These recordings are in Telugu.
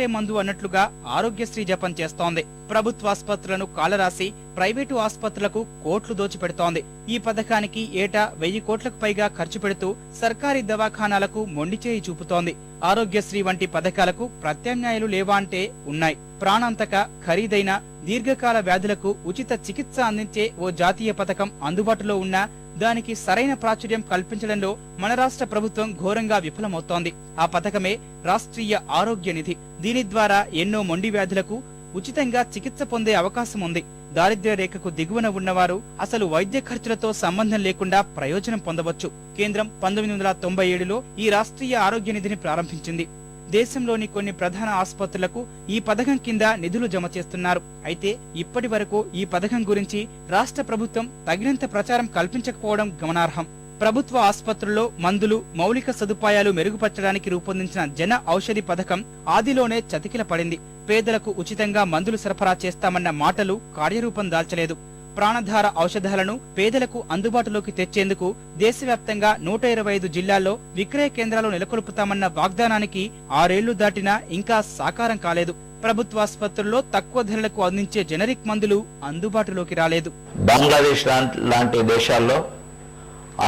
ఒకటే మందు అన్నట్లుగా ఆరోగ్యశ్రీ జపం చేస్తోంది. ప్రభుత్వ ఆసుపత్రులను కాలరాసి ప్రైవేటు ఆసుపత్రులకు కోట్లు దోచిపెడుతోంది. ఈ పథకానికి ఏటా వెయ్యి కోట్లకు పైగా ఖర్చు పెడుతూ సర్కారీ దవాఖానాలకు మొండిచేయి చూపుతోంది. ఆరోగ్యశ్రీ వంటి పథకాలకు ప్రత్యామ్నాయాలు లేవా అంటే ఉన్నాయి. ప్రాణాంతక ఖరీదైన దీర్ఘకాల వ్యాధులకు ఉచిత చికిత్స అందించే ఓ జాతీయ పథకం అందుబాటులో ఉన్నా దానికి సరైన ప్రాచుర్యం కల్పించడంలో మన రాష్ట్ర ప్రభుత్వం ఘోరంగా విఫలమవుతోంది. ఆ పథకమే రాష్ట్రీయ ఆరోగ్య నిధి. దీని ద్వారా ఎన్నో మొండి వ్యాధులకు ఉచితంగా చికిత్స పొందే అవకాశం ఉంది దారిద్ర్య రేఖకు దిగువన ఉన్నవారు అసలు వైద్య ఖర్చులతో సంబంధం లేకుండా ప్రయోజనం పొందవచ్చు. కేంద్రం పంతొమ్మిది వందల తొంభై ఏడులో ఈ రాష్ట్రీయ ఆరోగ్య నిధిని ప్రారంభించింది. దేశంలోని కొన్ని ప్రధాన ఆసుపత్రులకు ఈ పథకం కింద నిధులు జమ చేస్తున్నారు. అయితే ఇప్పటి వరకు ఈ పథకం గురించి రాష్ట్ర ప్రభుత్వం తగినంత ప్రచారం కల్పించకపోవడం గమనార్హం. ప్రభుత్వ ఆసుపత్రుల్లో మందులు మౌలిక సదుపాయాలు మెరుగుపరచడానికి రూపొందించిన జన ఔషధి పథకం ఆదిలోనే చతికిల పడింది పేదలకు ఉచితంగా మందులు సరఫరా చేస్తామన్న మాటలు కార్యరూపం దాల్చలేదు. ప్రాణధార ఔషధాలను పేదలకు అందుబాటులోకి తెచ్చేందుకు దేశవ్యాప్తంగా నూట ఇరవై ఐదు జిల్లాల్లో విక్రయ కేంద్రాలు నెలకొల్పుతామన్న వాగ్దానానికి ఆరేళ్ళు దాటినా ఇంకా సాకారం కాలేదు. ప్రభుత్వాసుపత్రుల్లో తక్కువ ధరలకు అందించే జనరిక్ మందులు అందుబాటులోకి రాలేదు. బంగ్లాదేశ్ లాంటి లాంటి దేశాల్లో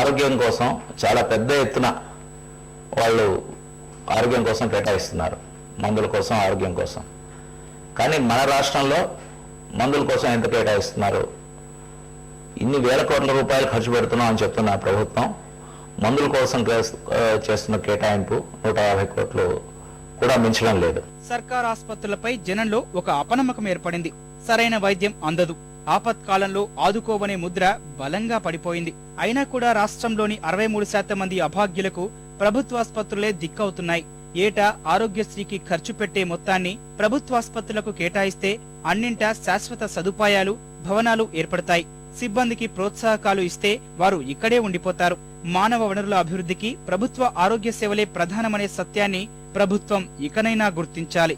ఆరోగ్యం కోసం చాలా పెద్ద ఎత్తున వాళ్ళు ఆరోగ్యం కోసం కేటాయిస్తున్నారు. మందుల కోసం ఆరోగ్యం కోసం. కానీ మన రాష్ట్రంలో మందుల కోసం ఎంత కేటాయిస్తున్నారు? ఇన్ని వేల కోట్ల రూపాయలు ఖర్చు పెడుతున్నాం అని చెప్తున్న ప్రభుత్వం మందుల కోసం చేస్తున్న కేటాయింపు నూట యాభై కోట్లు కూడా మించడం లేదు. సర్కార్ ఆసుపత్రులపై జనంలో ఒక అపనమ్మకం ఏర్పడింది. సరైన వైద్యం అందదు. ఆపత్కాలంలో ఆదుకోవనే ముద్ర బలంగా పడిపోయింది. అయినా కూడా రాష్ట్రంలోని అరవై మూడు శాతం మంది అభాగ్యులకు ప్రభుత్వాసుపత్రులే దిక్కవుతున్నాయి. ఏటా ఆరోగ్యశ్రీకి ఖర్చు పెట్టే మొత్తాన్ని ప్రభుత్వాసుపత్రులకు కేటాయిస్తే అన్నింటా శాశ్వత సదుపాయాలు భవనాలు ఏర్పడతాయి. సిబ్బందికి ప్రోత్సాహకాలు ఇస్తే వారు ఇక్కడే ఉండిపోతారు. మానవ వనరుల అభివృద్ధికి ప్రభుత్వ ఆరోగ్య సేవలే ప్రధానమనే సత్యాన్ని ప్రభుత్వం ఇకనైనా గుర్తించాలి.